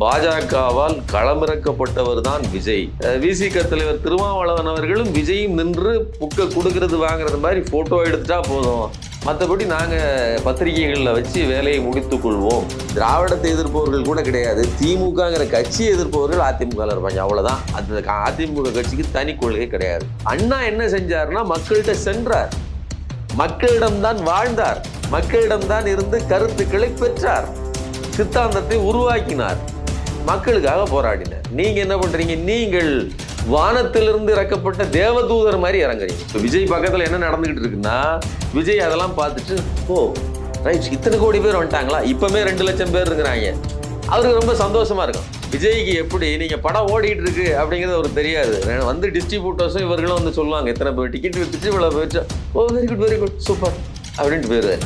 பாஜகவால் களமிறக்கப்பட்டவர் தான் விஜய் விசிக தலைவர் திருமாவளவன் அவர்களும் விஜயும் நின்று புக்கை கொடுக்கறது வாங்குறது மாதிரி போட்டோ எடுத்துட்டா போதும். மற்றபடி நாங்கள் பத்திரிகைகளில் வச்சு வேலையை முடித்து கொள்வோம். திராவிடத்தை எதிர்ப்பவர்கள் கூட கிடையாது. திமுகங்கிற கட்சியை எதிர்ப்பவர்கள் அதிமுக இருப்பாங்க. அவ்வளோதான் அந்த அதிமுக கட்சிக்கு தனி கொள்கை கிடையாது. அண்ணா என்ன செஞ்சாருன்னா மக்கள்கிட்ட சென்றார். மக்களிடம்தான் வாழ்ந்தார். மக்களிடம்தான் இருந்து கருத்துக்களை பெற்றார். சித்தாந்தத்தை உருவாக்கினார். மக்களுக்காக போராடினார். நீங்க என்ன பண்றீங்க? நீங்கள் வானத்திலிருந்து இறக்கப்பட்ட தேவதூதர் மாதிரி இறங்குறீங்க. இப்போ விஜய் பக்கத்தில் என்ன நடந்துகிட்டு இருக்குன்னா விஜய் அதெல்லாம் பார்த்துட்டு ஓ ரைட் இத்தனை கோடி பேர் வந்துட்டாங்களா? இப்பவுமே ரெண்டு லட்சம் பேர் இருக்கிறாங்க. அவருக்கு ரொம்ப சந்தோஷமா இருக்கும். விஜய்க்கு எப்படி நீங்க படம் ஓடிட்டு இருக்கு அப்படிங்கிறது அவருக்கு தெரியாது. வந்து டிஸ்ட்ரிபியூட்டர்ஸும் இவர்களும் வந்து சொல்லுவாங்க இத்தனை பேர் டிக்கெட் வித்துட்டு இவ்வளோ போயிடுச்சு ஓ very good very good super அப்படின்ட்டு போயிருவாரு.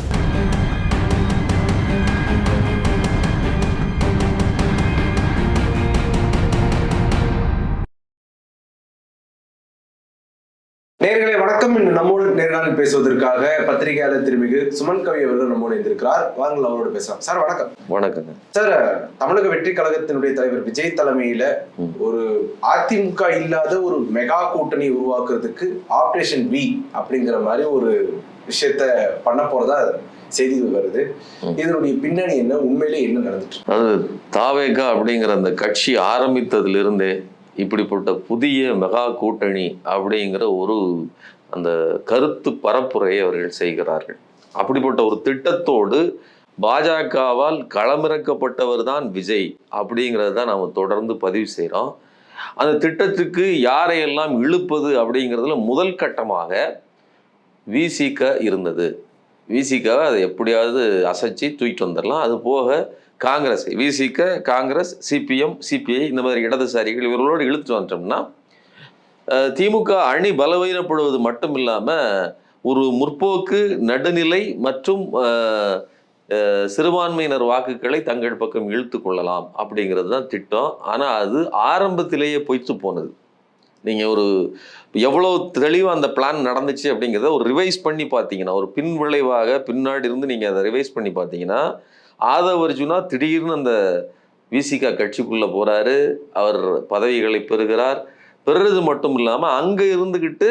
நேர்களை வணக்கம். இன்று நம்மோடு நேர்காணல் பேசுவதற்காக பத்திரிகையாளர் திருமிகு சுமன் கவி அவர்கள் நம்மோடு இருந்திருக்கிறார் வாருங்கள் அவரோடு பேசலாம். சார் வணக்கம். வணக்கங்க. சார் தமிழக வெற்றி கழகத்தினுடைய தலைவர் விஜய் தலைமையில. ஒரு அதிமுக இல்லாத ஒரு மெகா கூட்டணி உருவாக்குறதுக்கு ஆபரேஷன் வி அப்படிங்கிற மாதிரி ஒரு விஷயத்த பண்ண போறதா செய்திகள் வருது. இதனுடைய பின்னணி என்ன? உண்மையிலே என்ன நடந்துட்டு? அது தாவேகா அப்படிங்கிற அந்த கட்சி ஆரம்பித்ததிலிருந்தே இப்படிப்பட்ட புதிய மெகா கூட்டணி அப்படிங்கிற ஒரு அந்த கருத்து பரப்புரையை அவர்கள் செய்கிறார்கள். அப்படிப்பட்ட ஒரு திட்டத்தோடு பாஜகவால் களமிறக்கப்பட்டவர் தான் விஜய் அப்படிங்கிறது தான் நாம் தொடர்ந்து பதிவு செய்கிறோம் அந்த திட்டத்துக்கு யாரையெல்லாம் இழுப்பது அப்படிங்கிறதுல முதல் கட்டமாக விசிக இருந்தது. விசிகாவை அதை எப்படியாவது அசைச்சு தூக்கிட்டு வந்துடலாம். அது போக காங்கிரஸ் விசிக காங்கிரஸ் சிபிஎம் சிபிஐ இந்த மாதிரி இடதுசாரிகள் இவர்களோடு இழுத்துட்டு வந்துட்டோம்னா திமுக அணி பலவீனப்படுவது மட்டும் இல்லாமல் ஒரு முற்போக்கு நடுநிலை மற்றும் சிறுபான்மையினர் வாக்குகளை தங்கள் பக்கம் இழுத்து கொள்ளலாம் அப்படிங்கிறது தான் திட்டம். ஆனால் அது ஆரம்பத்திலேயே பொய்த்து போனது. நீங்கள் ஒரு எவ்வளோ தெளிவாக அந்த பிளான் நடந்துச்சு அப்படிங்கிறத ஒரு ரிவைஸ் பண்ணி பார்த்தீங்கன்னா ஒரு பின் விளைவாக பின்னாடி இருந்து நீங்கள் அதை ரிவைஸ் பண்ணி பார்த்தீங்கன்னா ஆதவ அர்ஜுனா திடீர்னு அந்த விசிகா கட்சிக்குள்ளே போகிறாரு அவர் பதவிகளை பெறுகிறார். பெறுறது மட்டும் இல்லாமல் அங்கே இருந்துக்கிட்டு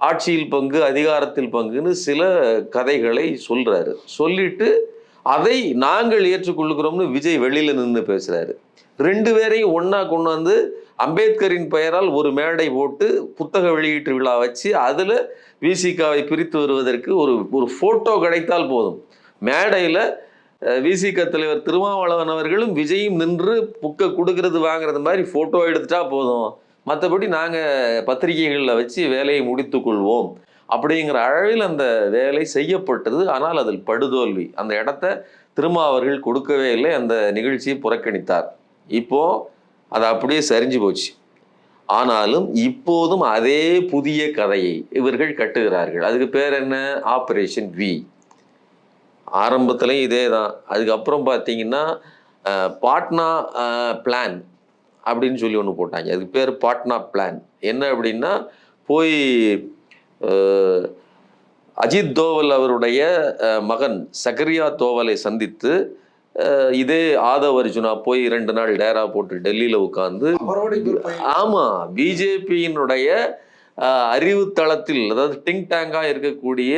ஆட்சியில் பங்கு அதிகாரத்தில் பங்குன்னு சில கதைகளை சொல்கிறாரு சொல்லிட்டு அதை நாங்கள் ஏற்றுக்கொள்ளுகிறோம்னு விஜய் வெளியில் நின்று பேசுகிறாரு ரெண்டு பேரையும் ஒன்றா கொண்டு வந்து அம்பேத்கரின் பெயரால் ஒரு மேடை போட்டு புத்தக வெளியீட்டு விழா வச்சு அதில் விசிகாவை பிரித்து வருவதற்கு ஒரு ஒரு ஃபோட்டோ கிடைத்தால் போதும். மேடையில் விசிக தலைவர் திருமாவளவன் அவர்களும் விஜயும் நின்று புக்கை கொடுக்கறது வாங்குறது மாதிரி ஃபோட்டோ எடுத்துட்டா போதும். மற்றபடி நாங்கள் பத்திரிகைகளில் வச்சு வேலையை முடித்து கொள்வோம். அப்படிங்கிற அளவில் அந்த வேலை செய்யப்பட்டது. ஆனால் அதில் படுதோல்வி. அந்த இடத்த திருமா அவர்கள் கொடுக்கவே இல்லை. அந்த நிகழ்ச்சியை புறக்கணித்தார். இப்போ அது அப்படியே சரிஞ்சு போச்சு. ஆனாலும் இப்போதும் அதே புதிய கதையை இவர்கள் கட்டுகிறார்கள். அதுக்கு பேர் என்ன? ஆப்ரேஷன் வி ஆரம்பத்துலேயும் இதே தான் அதுக்கப்புறம் பார்த்தீங்கன்னா பாட்னா பிளான் அப்படின்னு சொல்லி ஒன்று போட்டாங்க. அதுக்கு பேர் பாட்னா பிளான் என்ன அப்படின்னா போய் அஜித் தோவல் அவருடைய மகன் சகரியா தோவலை சந்தித்து இதே ஆதவ் அர்ஜுனா போய் ரெண்டு நாள் டேரா போட்டு டெல்லியில் உட்காந்து அவரோட இவர் போய் ஆமா பிஜேபியினுடைய அறிவு தளத்தில் அதாவது டிங் டேங்கா இருக்கக்கூடிய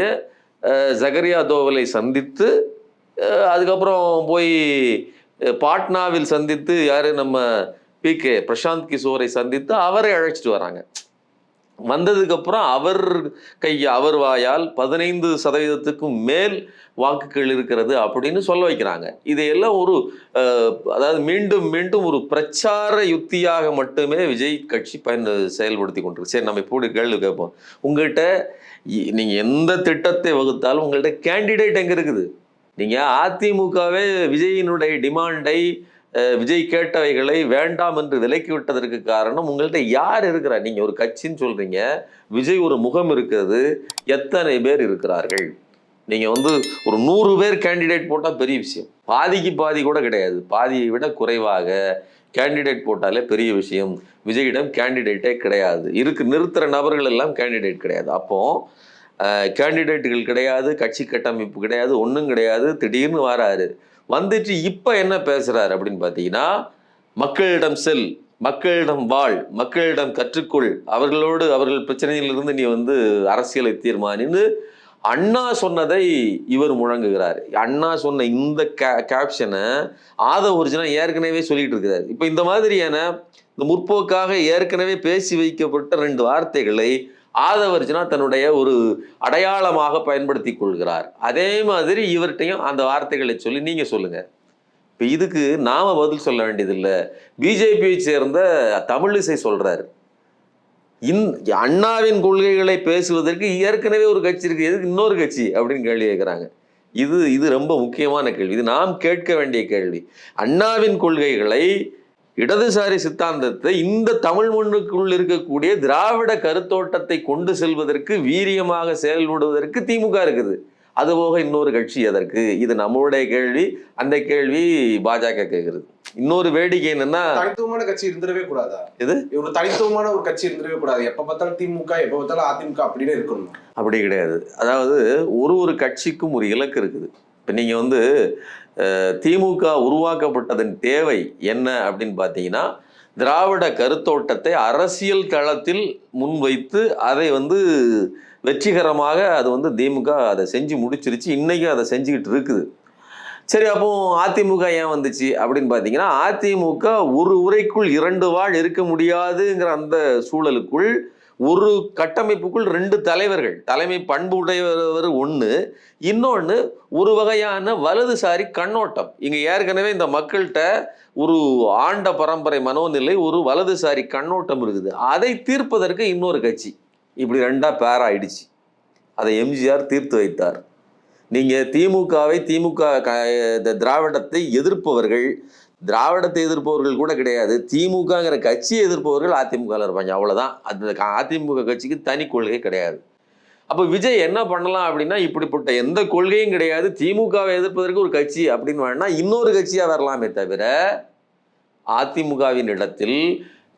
ஜகரியா தோவலை சந்தித்து அதுக்கப்புறம் போய் பாட்னாவில் சந்தித்து யார் நம்ம பி கே பிரசாந்த் கிஷோரை சந்தித்து அவரை அழைச்சிட்டு வராங்க. வந்ததுக்கப்புறம் அவர் கை அவர் வாயால் பதினைந்து சதவீதத்துக்கும் மேல் வாக்குகள் இருக்கிறது அப்படின்னு சொல்ல வைக்கிறாங்க. இதையெல்லாம் ஒரு அதாவது மீண்டும் மீண்டும் ஒரு பிரச்சார யுக்தியாக மட்டுமே விஜய் கட்சி பயன் செயல்படுத்தி கொண்டிருக்கு. சரி நம்ம இப்படி கேள்வி கேட்போம். உங்கள்கிட்ட இ- எந்த திட்டத்தை வகுத்தாலும் உங்கள்கிட்ட கேண்டிடேட் எங்கே இருக்குது? நீங்கள் அதிமுகவே விஜயினுடைய டிமாண்டை விஜய் கேட்டவைகளை வேண்டாம் என்று விலக்கி விட்டதற்கு காரணம் உங்கள்கிட்ட யார் இருக்கிறா? நீங்க ஒரு கட்சின்னு சொல்றீங்க. விஜய் ஒரு முகம் இருக்கிறது. எத்தனை பேர் இருக்கிறார்கள்? நீங்க வந்து ஒரு நூறு பேர் கேண்டிடேட் போட்டால் பெரிய விஷயம். பாதிக்கு பாதி கூட கிடையாது. பாதியை விட குறைவாக கேண்டிடேட் போட்டாலே பெரிய விஷயம். விஜயிடம் கேண்டிடேட்டே கிடையாது. இருக்கு நிறுத்துற நபர்கள் எல்லாம் கேண்டிடேட் கிடையாது. அப்போ கேண்டிடேட்டுகள் கிடையாது கட்சி கட்டமைப்பு கிடையாது ஒன்றும் கிடையாது. திடீர்னு வராரு. வந்துட்டு இப்போ என்ன பேசுறாரு அப்படின்னு பார்த்தீங்கன்னா மக்களிடம் செல் மக்களிடம் வாழ் மக்களிடம் கற்றுக்கொள் அவர்களோடு அவர்கள் பிரச்சனையிலிருந்து நீ வந்து அரசியலை தீர்மானின்னு அண்ணா சொன்னதை இவர் முழங்குகிறார். அண்ணா சொன்ன இந்த கேப்ஷனை ஆத ஒரிஜினா ஏற்கனவே சொல்லிட்டு இருக்கிறார். இப்போ இந்த மாதிரியான இந்த முற்போக்காக ஏற்கனவே பேசி வைக்கப்பட்ட ரெண்டு வார்த்தைகளை ஆதவர்ஜினா தன்னுடைய ஒரு அடையாளமாக பயன்படுத்தி கொள்கிறார். அதே மாதிரி இவர்கிட்டையும் அந்த வார்த்தைகளை சொல்லி நீங்க சொல்லுங்க. இப்போ இதுக்கு நாம பதில் சொல்ல வேண்டியதில்லை. பிஜேபியை சேர்ந்த தமிழிசை சொல்றாரு. இன் அண்ணாவின் கொள்கைகளை பேசுவதற்கு ஏற்கனவே ஒரு கட்சி இருக்கு. எதுக்கு இன்னொரு கட்சி அப்படின்னு கேள்வி கேட்குறாங்க. இது இது ரொம்ப முக்கியமான கேள்வி. இது நாம் கேட்க வேண்டிய கேள்வி. அண்ணாவின் கொள்கைகளை இடதுசாரி சித்தாந்தத்தை இந்த தமிழ் மண்ணுக்குள் இருக்கக்கூடிய திராவிட கருத்தோட்டத்தை கொண்டு செல்வதற்கு வீரியமாக செயல்படுவதற்கு திமுக இருக்குது. அதுபோக இன்னொரு கட்சி எதற்கு? இது நம்மளுடைய கேள்வி அந்த கேள்வி பாஜக கேட்கிறது இன்னொரு வேடிக்கை என்னன்னா தனித்துவமான கட்சி இருந்துடவே கூடாதா? எது? ஒரு தனித்துவமான ஒரு கட்சி இருந்துடவே கூடாது. எப்ப பார்த்தாலும் திமுக எப்ப பார்த்தாலும் அதிமுக அப்படின்னு இருக்கணும். அப்படி கிடையாது. அதாவது ஒரு ஒரு கட்சிக்கும் ஒரு இலக்கு இருக்குது. இப்போ நீங்கள் வந்து திமுக உருவாக்கப்பட்டதன் தேவை என்ன அப்படின்னு பார்த்தீங்கன்னா திராவிட கருத்தோட்டத்தை அரசியல் களத்தில் முன்வைத்து அதை வந்து வெற்றிகரமாக அது வந்து திமுக அதை செஞ்சு முடிச்சிருச்சு. இன்றைக்கும் அதை செஞ்சுக்கிட்டு இருக்குது. சரி அப்போ அதிமுக ஏன் வந்துச்சு அப்படின்னு பார்த்தீங்கன்னா அதிமுக ஒரு உரைக்குள் இரண்டு வாழ் இருக்க முடியாதுங்கிற அந்த சூழலுக்குள் ஒரு கட்டமைப்புக்குள் ரெண்டு தலைவர்கள் தலைமை பண்பு உடையவர் ஒன்று இன்னொன்று ஒரு வகையான வலதுசாரி கண்ணோட்டம். இங்கே ஏற்கனவே இந்த மக்கள்கிட்ட ஒரு ஆண்ட பரம்பரை மனோநிலை ஒரு வலதுசாரி கண்ணோட்டம் இருக்குது. அதை தீர்ப்பதற்கு இன்னொரு கட்சி. இப்படி ரெண்டாக பேர் ஆயிடுச்சு. அதை எம்ஜிஆர் தீர்த்து வைத்தார். நீங்கள் திமுகவை திமுக க- இந்த திராவிடத்தை எதிர்ப்பவர்கள் திராவிடத்தை எதிர்ப்பவர்கள் கூட கிடையாது. திமுகங்கிற கட்சியை எதிர்ப்பவர்கள் அதிமுகவில் இருப்பாங்க. அவ்வளோதான் அந்த அதிமுக கட்சிக்கு தனி கொள்கை கிடையாது. அப்போ விஜய் என்ன பண்ணலாம் அப்படின்னா இப்படிப்பட்ட எந்த கொள்கையும் கிடையாது. திமுகவை எதிர்ப்பதற்கு ஒரு கட்சி அப்படின்னு வேணா இன்னொரு கட்சியாக வரலாமே தவிர அதிமுகவின் இடத்தில்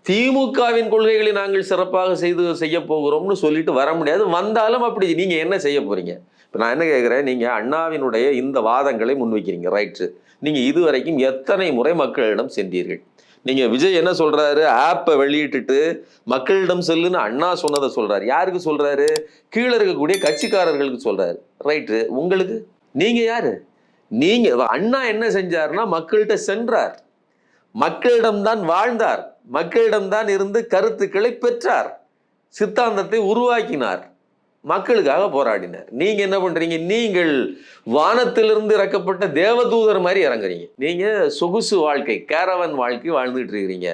திமுகவின் கொள்கைகளை நாங்கள் சிறப்பாக செய்து செய்ய போகிறோம்னு சொல்லிட்டு வர முடியாது. வந்தாலும் அப்படி நீங்கள் என்ன செய்ய போகிறீங்க இப்போ நான் என்ன கேட்குறேன் நீங்கள் அண்ணாவினுடைய இந்த வாதங்களை முன்வைக்கிறீங்க. ரைட்டு. நீங்கள் இதுவரைக்கும் எத்தனை முறை மக்களிடம் சென்றீர்கள்? நீங்கள் விஜய் என்ன சொல்கிறாரு ஆப்பை வெளியிட்டுட்டு மக்களிடம் செல்லுன்னு அண்ணா சொன்னதை சொல்கிறார் யாருக்கு சொல்கிறாரு கீழே இருக்கக்கூடிய கட்சிக்காரர்களுக்கு சொல்கிறாரு ரைட்டு உங்களுக்கு? நீங்கள் யார்? நீங்கள் அண்ணா என்ன செஞ்சாருன்னா மக்கள்கிட்ட சென்றார். மக்களிடம்தான் வாழ்ந்தார். மக்களிடம்தான் இருந்து கருத்துக்களை பெற்றார். சித்தாந்தத்தை உருவாக்கினார். மக்களுக்காக போராடினார் நீங்க என்ன பண்றீங்க? நீங்கள் வானத்திலிருந்து இறக்கப்பட்ட தேவதூதர் மாதிரி இறங்குறீங்க. நீங்க சொகுசு வாழ்க்கை கேரவன் வாழ்க்கை வாழ்ந்துட்டு இருக்கிறீங்க.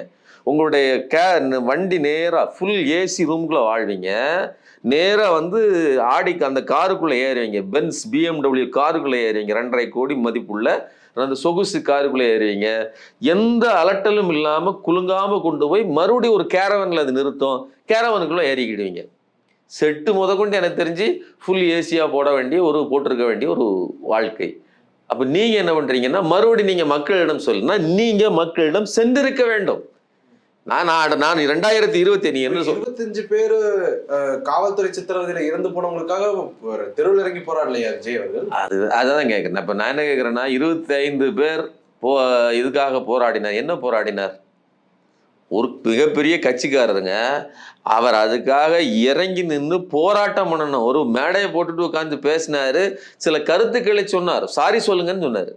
உங்களுடைய கே வண்டி நேராக ஃபுல் ஏசி ரூம்குள்ள வாழ்வீங்க. நேராக வந்து ஆடிக்கு அந்த காருக்குள்ள ஏறுவீங்க. பென்ஸ் பிஎம்டபிள்யூ காருக்குள்ள ஏறுவீங்க. ரெண்டரை கோடி மதிப்புள்ள அந்த சொகுசு காருக்குள்ள ஏறுவீங்க. எந்த அலட்டலும் இல்லாமல் குலுங்காம கொண்டு போய் மறுபடியும் ஒரு கேரவனில் அது நிறுத்தும். கேரவனுக்குள்ள ஏறிக்கிடுவீங்க. செட்டு முதற்கொண்டு எனக்கு தெரிஞ்சு ஃபுல் ஏசியாக போட வேண்டிய ஒரு போட்டிருக்க வேண்டிய ஒரு வாழ்க்கை. அப்போ நீங்கள் என்ன பண்ணுறீங்கன்னா மறுபடியும் நீங்கள் மக்களிடம் சொல்லுனா நீங்கள் மக்களிடம் சென்றிருக்க வேண்டும். நான் நான் நான் ரெண்டாயிரத்தி இருபத்தி நீ என்ன இருபத்தஞ்சு பேரு காவல்துறை சித்திரவதையில இறந்து போனவங்களுக்காக தெருவில் இறங்கி போராடலையா விஜய் அவர்கள்? அது அதான் கேட்குறேன் இப்போ நான் என்ன கேட்குறேன்னா இருபத்தி ஐந்து பேர் போ இதுக்காக போராடினார். என்ன போராடினார்? ஒரு மிகப்பெரிய கட்சிக்காரருங்க. அவர் அதுக்காக இறங்கி நின்று போராட்டம் பண்ணணும். ஒரு மேடையை போட்டுட்டு உட்காந்து பேசினாரு. சில கருத்துக்களை சொன்னார். சாரி சொல்லுங்கன்னு சொன்னார்.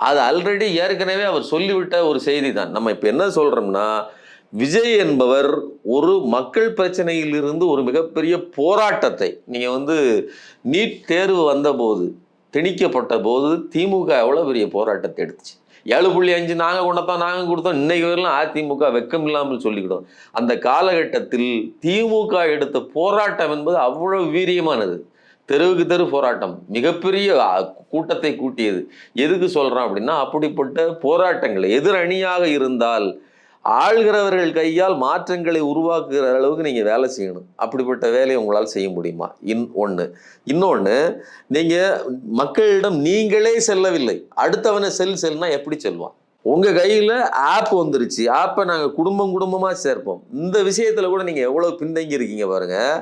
அது ஆல்ரெடி ஏற்கனவே அவர் சொல்லிவிட்ட ஒரு செய்தி தான் நம்ம இப்போ என்ன சொல்கிறோம்னா விஜய் என்பவர் ஒரு மக்கள் பிரச்சனையிலிருந்து ஒரு மிகப்பெரிய போராட்டத்தை நீங்கள் வந்து நீட் தேர்வு வந்தபோது திணிக்கப்பட்ட போது திமுக எவ்வளோ பெரிய போராட்டத்தை எடுத்துச்சு? ஏழு புள்ளி அஞ்சு நாங்கள் கொண்டோம் நாங்கள் கொடுத்தோம். இன்னைக்கு வரலாம் அதிமுக வெக்கம் இல்லாமல் சொல்லிக்கிடும் அந்த காலகட்டத்தில் திமுக எடுத்த போராட்டம் என்பது அவ்வளவு வீரியமானது. தெருவுக்கு தெரு போராட்டம். மிகப்பெரிய கூட்டத்தை கூட்டியது. எதுக்கு சொல்கிறோம் அப்படின்னா அப்படிப்பட்ட போராட்டங்கள். எதிர் அணியாக இருந்தால் ஆள்கிறவர்கள் கையால் மாற்றங்களை உருவாக்குகிற அளவுக்கு நீங்கள் வேலை செய்யணும். அப்படிப்பட்ட வேலையை உங்களால் செய்ய முடியுமா? இன் ஒன்று இன்னொன்று நீங்கள் மக்களிடம் நீங்களே செல்லவில்லை. அடுத்தவனை செல் செல்னா எப்படி செல்வான்? உங்கள் கையில் ஆப் வந்துருச்சு. ஆப்பை நாங்கள் குடும்பம் குடும்பமாக சேர்ப்போம். இந்த விஷயத்தில் கூட நீங்கள் எவ்வளோ பின்தங்கி இருக்கீங்க பாருங்கள்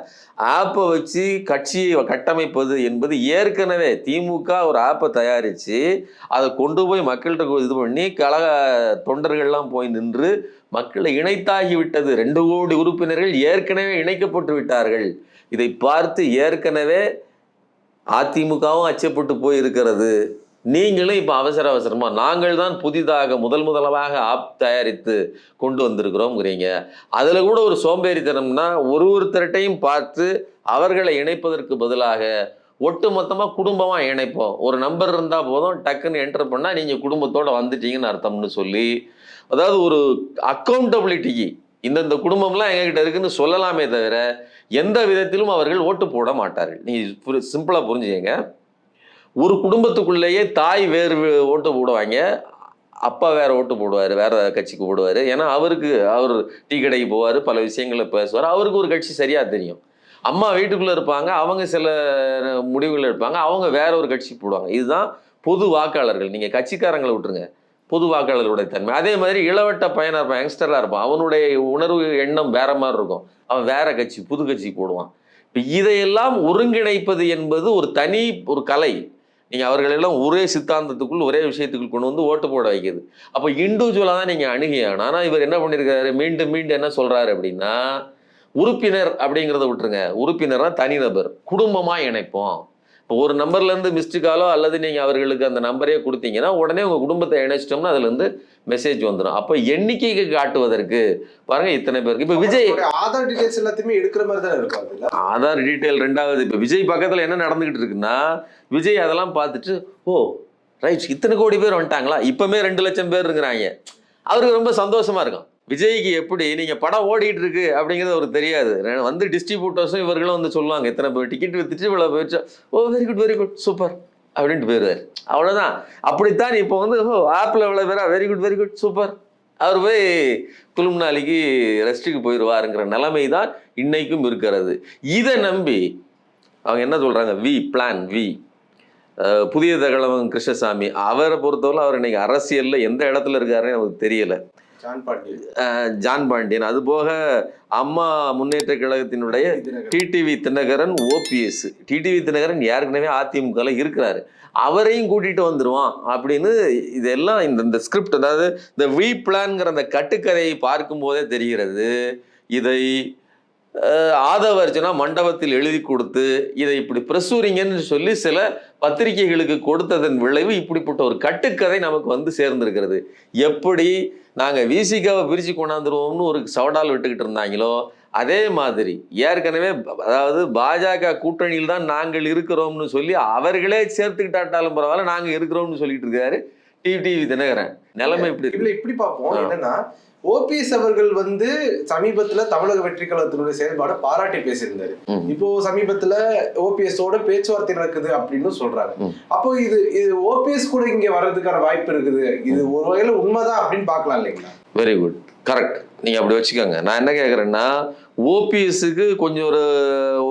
ஆப்பை வச்சு கட்சியை கட்டமைப்பது என்பது ஏற்கனவே திமுக ஒரு ஆப்பை தயாரித்து அதை கொண்டு போய் மக்கள்கிட்ட இது பண்ணி கழக தொண்டர்கள்லாம் போய் நின்று மக்களை இணைத்தாகி விட்டது ரெண்டு கோடி உறுப்பினர்கள் ஏற்கனவே இணைக்கப்பட்டு விட்டார்கள். இதை பார்த்து ஏற்கனவே அதிமுகவும் அச்சப்பட்டு போய் இருக்கிறது நீங்களும் இப்போ அவசர அவசரமாக நாங்கள் தான் புதிதாக முதல் முதலாக ஆப் தயாரித்து கொண்டு வந்திருக்கிறோம்ங்கிறீங்க. அதில் கூட ஒரு சோம்பேறித்தனம்னா ஒரு ஒருத்தர்கிட்டையும் பார்த்து அவர்களை இணைப்பதற்கு பதிலாக ஒட்டு மொத்தமாக குடும்பமாக இணைப்போம். ஒரு நம்பர் இருந்தால் போதும் டக்குன்னு என்டர் பண்ணால் நீங்கள் குடும்பத்தோடு வந்துட்டீங்கன்னு அர்த்தம்னு சொல்லி அதாவது ஒரு அக்கௌண்டபிலிட்டிக்கு இந்தந்த குடும்பம்லாம் எங்ககிட்ட இருக்குன்னு சொல்லலாமே தவிர எந்த விதத்திலும் அவர்கள் ஓட்டு போட மாட்டார்கள். நீங்கள் சிம்பிளாக புரிஞ்சுக்கங்க. ஒரு குடும்பத்துக்குள்ளேயே தாய் வேறு ஓட்டு போடுவாங்க. அப்பா வேற ஓட்டு போடுவார் வேற கட்சிக்கு போடுவார். ஏன்னா அவருக்கு அவர் டீ கடைக்கு போவார் பல விஷயங்களை பேசுவார். அவருக்கு ஒரு கட்சி சரியாக தெரியும். அம்மா வீட்டுக்குள்ளே இருப்பாங்க அவங்க சில முடிவுகள் எடுப்பாங்க அவங்க வேற ஒரு கட்சிக்கு போடுவாங்க. இதுதான் பொது வாக்காளர்கள். நீங்கள் கட்சிக்காரங்களை விட்டுருங்க. பொது வாக்காளர்களுடைய தன்மை. அதே மாதிரி இளவட்ட பையனாக இருப்பான் யங்ஸ்டராக இருப்பான். அவனுடைய உணர்வு எண்ணம் வேற மாதிரி இருக்கும். அவன் வேற கட்சி புது கட்சி போடுவான். இப்போ இதையெல்லாம் ஒருங்கிணைப்பது என்பது ஒரு தனி ஒரு கலை. நீங்கள் அவர்களெல்லாம் ஒரே சித்தாந்தத்துக்குள் ஒரே விஷயத்துக்குள் கொண்டு வந்து ஓட்டு போட வைக்குது. அப்போ இண்டிவிஜுவலாக தான் நீங்கள் அணுகியான் ஆனால் இவர் என்ன பண்ணியிருக்காரு மீண்டும் மீண்டும் என்ன சொல்கிறாரு அப்படின்னா உறுப்பினர் அப்படிங்கிறத விட்டுருங்க. உறுப்பினர்னா தனிநபர் குடும்பமாக இணைப்போம். இப்போ ஒரு நம்பர்லேருந்து மிஸ்டு காலோ அல்லது நீங்கள் அவர்களுக்கு அந்த நம்பரே கொடுத்தீங்கன்னா உடனே உங்கள் குடும்பத்தை இணைச்சிட்டோம்னா அதுலேருந்து மெசேஜ் வந்துடும் அப்போ எண்ணிக்கைக்கு காட்டுவதற்கு பாருங்க இத்தனை பேருக்கு. இப்போ விஜய் ஆதார் டீடைல்ஸ் எல்லாத்தையுமே எடுக்கிற மாதிரி தானே இருக்கும் ஆதார் டீட்டெயில் ரெண்டாவது. இப்போ விஜய் பக்கத்தில் என்ன நடந்துகிட்டு இருக்குன்னா விஜய் அதெல்லாம் பார்த்துட்டு ஓ ரைட் இத்தனை கோடி பேர் வந்துட்டாங்களா? இப்போமே ரெண்டு லட்சம் பேர் இருக்கிறாங்க. அவருக்கு ரொம்ப சந்தோஷமா இருக்கும். விஜய்க்கு எப்படி நீங்கள் படம் ஓடிட்டு இருக்கு அப்படிங்கிறது அவருக்கு தெரியாது. வந்து டிஸ்ட்ரிபியூட்டர்ஸும் இவர்களும் வந்து சொல்லுவாங்க இத்தனை பேர் டிக்கெட் வித்துட்டு இவ்வளோ போயிடுச்சா ஓ very good very good super அப்படின்ட்டு போயிடுவார் அவ்வளோதான் அப்படித்தான் இப்போ வந்து ஓ ஆப்பில் இவ்வளோ பேரா very good very good super அவர் போய் குழும் நாளைக்கு ரெஸ்ட்டுக்கு போயிடுவாருங்கிற நிலைமை தான் இன்னைக்கும் இருக்கிறது. இதை நம்பி அவங்க என்ன சொல்கிறாங்க வி பிளான் வி புதிய தகவலவன் கிருஷ்ணசாமி. அவரை பொறுத்தவரை அவர் இன்னைக்கு அரசியலில் எந்த இடத்துல இருக்காருன்னு நமக்கு தெரியலை. ஜான் பாண்டியன். அது போக அம்மா முன்னேற்ற கழகத்தினுடைய TTV Dhinakaran. OPS TTV Dhinakaran ஏற்கனவே அதிமுகல இருக்கிறாரு. அவரையும் கூட்டிட்டு வந்துருவான் அப்படின்னு இதெல்லாம் இந்த இந்த ஸ்கிரிப்ட் அதாவது இந்த வி பிளான்ங்கிற அந்த கட்டுக்கதையை பார்க்கும் போதே தெரிகிறது. இதை ஆதவர்ஜனா மண்டபத்தில் எழுதி கொடுத்து இதை இப்படி பிரசுரிங்கன்னு சொல்லி சில பத்திரிகைகளுக்கு கொடுத்ததன் விளைவு இப்படிப்பட்ட ஒரு கட்டுக்கதை நமக்கு வந்து சேர்ந்திருக்கிறது. எப்படி நாங்கள் விசிகாவை பிரித்து கொண்டாந்துருவோம்னு ஒரு சவடால் விட்டுக்கிட்டு இருந்தாங்களோ அதே மாதிரி ஏற்கனவே அதாவது பாஜக கூட்டணியில் தான் நாங்கள் இருக்கிறோம்னு சொல்லி அவர்களே சேர்த்துக்கிட்டாட்டாலும் பரவாயில்ல நாங்கள் இருக்கிறோம்னு சொல்லிட்டு இருக்காரு டிவி டிவி தினகரன். நிலைமை இப்படி இப்படி பார்ப்போம். என்னன்னா ஓபிஎஸ் அவர்கள் வந்து சமீபத்துல தமிழக வெற்றி கழகத்தினுடைய செயல்பாடை பாராட்டி பேசியிருந்தாரு. இப்போ சமீபத்துல ஓபிஎஸ் ஓட பேச்சுவார்த்தை நடக்குது அப்படின்னு சொல்றாங்க. ம். அப்போ இது இது ஓபிஎஸ் கூட இங்க வர்றதுக்கான வாய்ப்பு இருக்குது. இது ஒரு வகையில உண்மைதான் அப்படின்னு பார்க்கலாம் இல்லைங்களா? வெரி குட் கரெக்ட் நீங்கள் அப்படி வச்சுக்கோங்க. நான் என்ன கேட்குறேன்னா ஓபிஎஸ்க்கு கொஞ்சம் ஒரு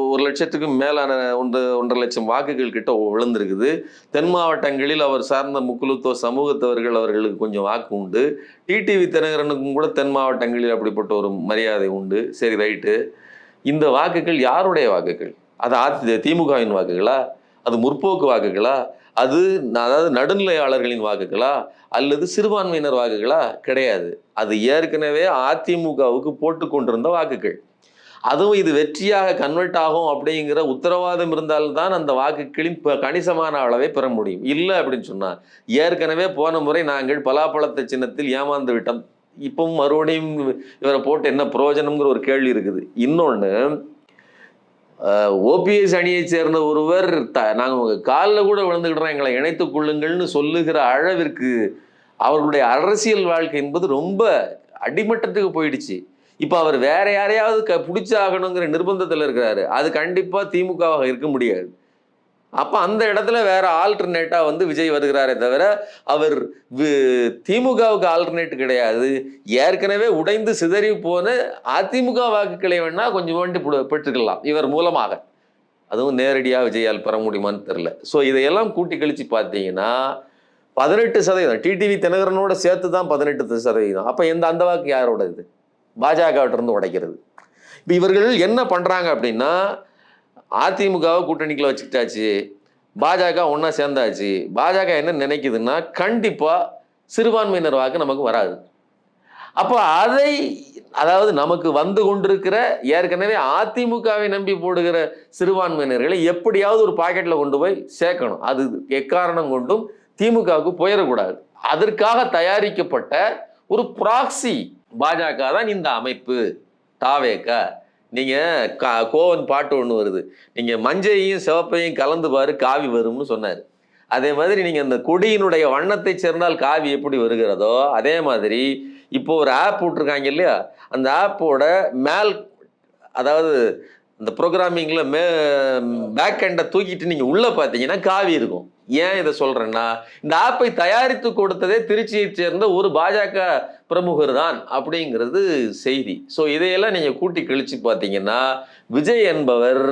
ஒரு லட்சத்துக்கு மேலான ஒன்று ஒன்றரை லட்சம் வாக்குகள் கிட்ட விழுந்திருக்குது. தென் மாவட்டங்களில் அவர் சார்ந்த முக்குலுத்துவ சமூகத்தவர்கள் அவர்களுக்கு கொஞ்சம் வாக்கு உண்டு. டிடிவி தினகரனுக்கும் கூட தென் மாவட்டங்களில் அப்படிப்பட்ட ஒரு மரியாதை உண்டு. சரி ரைட்டு. இந்த வாக்குகள் யாருடைய வாக்குகள்? அது அதி திமுகவின் வாக்குகளா? அது முற்போக்கு வாக்குகளா? அது அதாவது நடுநிலையாளர்களின் வாக்குகளா அல்லது சிறுபான்மையினர் வாக்குகளா? கிடையாது. அது ஏற்கனவே அதிமுகவுக்கு போட்டு கொண்டிருந்த வாக்குகள். அதுவும் இது வெற்றியாக கன்வெர்ட் ஆகும் அப்படிங்கிற உத்தரவாதம் இருந்தால்தான் அந்த வாக்குகளின் இப்போ கணிசமான அளவை பெற முடியும். இல்லை அப்படின்னு சொன்னால் ஏற்கனவே போன முறை நாங்கள் பலாப்பழத்தை சின்னத்தில் ஏமாந்து விட்டோம். இப்பவும் மறுபடியும் இவரை போட்டு என்ன பிரயோஜனம்ங்கிற ஒரு கேள்வி இருக்குது. இன்னொன்று ஓபிஎஸ் அணியை சேர்ந்த ஒருவர் த நாங்கள் உங்கள் காலில் கூட விழுந்துக்கிட்டோம் எங்களை இணைத்துக் கொள்ளுங்கள்னு சொல்லுகிற அளவிற்கு அவர்களுடைய அரசியல் வாழ்க்கை என்பது ரொம்ப அடிமட்டத்துக்கு போயிடுச்சு. இப்போ அவர் வேற யாரையாவது க பிடிச்சாகணுங்கிற நிர்பந்தத்தில் இருக்கிறாரு. அது கண்டிப்பாக திமுகவாக இருக்க முடியாது. அப்போ அந்த இடத்துல வேற ஆல்டர்னேட்டாக வந்து விஜய் வருகிறாரே தவிர அவர் வி- திமுகவுக்கு ஆல்டர்னேட் கிடையாது. ஏற்கனவே உடைந்து சிதறி போன அதிமுக வாக்குகளை வேணால் கொஞ்சம் வேண்டி பெற்றுக்கலாம் இவர் மூலமாக. அதுவும் நேரடியாக விஜயால் பெற முடியுமான்னு தெரில ஸோ இதையெல்லாம் கூட்டி கழிச்சு பார்த்தீங்கன்னா பதினெட்டு சதவீதம் டிடிவி தினகரனோட சேர்த்து தான் பதினெட்டு சதவீதம். அப்போ எந்த அந்த வாக்கு யாரோட இது பாஜகவிட்டருந்து உடைக்கிறது. இப்போ இவர்கள் என்ன பண்ணுறாங்க அப்படின்னா அதிமுகவை கூட்டணிக்குள்ள வச்சுக்கிட்டாச்சு. பாஜக ஒன்றா சேர்ந்தாச்சு. பாஜக என்ன நினைக்குதுன்னா கண்டிப்பாக சிறுபான்மையினர் வாக்கு நமக்கு வராது. அப்போ அதை அதாவது நமக்கு வந்து கொண்டிருக்கிற ஏற்கனவே அதிமுகவை நம்பி போடுகிற சிறுபான்மையினர்களை எப்படியாவது ஒரு பாக்கெட்டில் கொண்டு போய் சேர்க்கணும். அது எக்காரணம் கொண்டும் திமுகவுக்கு போயிடக்கூடாது. அதற்காக தயாரிக்கப்பட்ட ஒரு ப்ராக்சி பாஜக தான் இந்த அமைப்பு. தாவேக்கா. நீங்கள் கா- கோவன் பாட்டு ஒன்று வருது. நீங்கள் மஞ்சையும் சிவப்பையும் கலந்து பாரு காவி வரும்னு சொன்னார். அதே மாதிரி நீங்கள் அந்த கொடியினுடைய வண்ணத்தை சேர்ந்தால் காவி எப்படி வருகிறதோ அதே மாதிரி இப்போ ஒரு ஆப் விட்ருக்காங்க இல்லையா? அந்த ஆப்போட மேல் அதாவது இந்த ப்ரோக்ராமிங்கில் மே பேக் ஹேண்டை தூக்கிட்டு நீங்கள் உள்ளே பார்த்தீங்கன்னா காவி இருக்கும். ஏன் இதை சொல்கிறேன்னா இந்த ஆப்பை தயாரித்து கொடுத்ததே திருச்சியைச் சேர்ந்த ஒரு பாஜக பிரமுகர் தான் அப்படிங்கிறது செய்தி. ஸோ இதையெல்லாம் நீங்கள் கூட்டி கழித்து பார்த்தீங்கன்னா விஜய் என்பவர்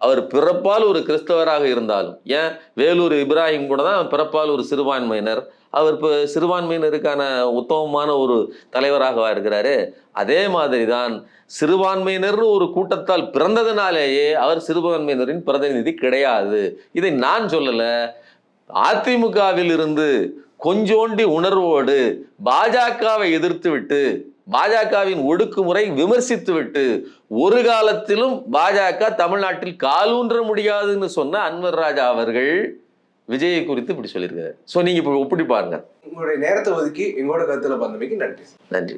அவர் பிறப்பால் ஒரு கிறிஸ்தவராக இருந்தாலும் ஏன்? வேலூர் இப்ராஹிம் கூட தான் பிறப்பால் ஒரு சிறுபான்மையினர். அவர் இப்போ சிறுபான்மையினருக்கான உத்தமமான ஒரு தலைவராக இருக்கிறாரு. அதே மாதிரி தான் சிறுபான்மையினர்னு ஒரு கூட்டத்தால் பிறந்ததுனாலேயே அவர் சிறுபான்மையினரின் பிரதிநிதி கிடையாது. இதை நான் சொல்லலை. அதிமுகவில் இருந்து கொஞ்சோண்டி உணர்வோடு பாஜகவை எதிர்த்து விட்டு பாஜகவின் ஒடுக்குமுறை விமர்சித்து விட்டு ஒரு காலத்திலும் பாஜக தமிழ்நாட்டில் காலூன்ற முடியாதுன்னு சொன்ன அன்வர் ராஜா அவர்கள் விஜயை குறித்து இப்படி சொல்லியிருக்காரு. ஸோ நீங்க இப்போ ஒப்பிடி பாருங்க. உங்களுடைய நேரத்தை ஒதுக்கி எங்களோட கருத்துல பந்தமைக்கு நன்றி. நன்றி.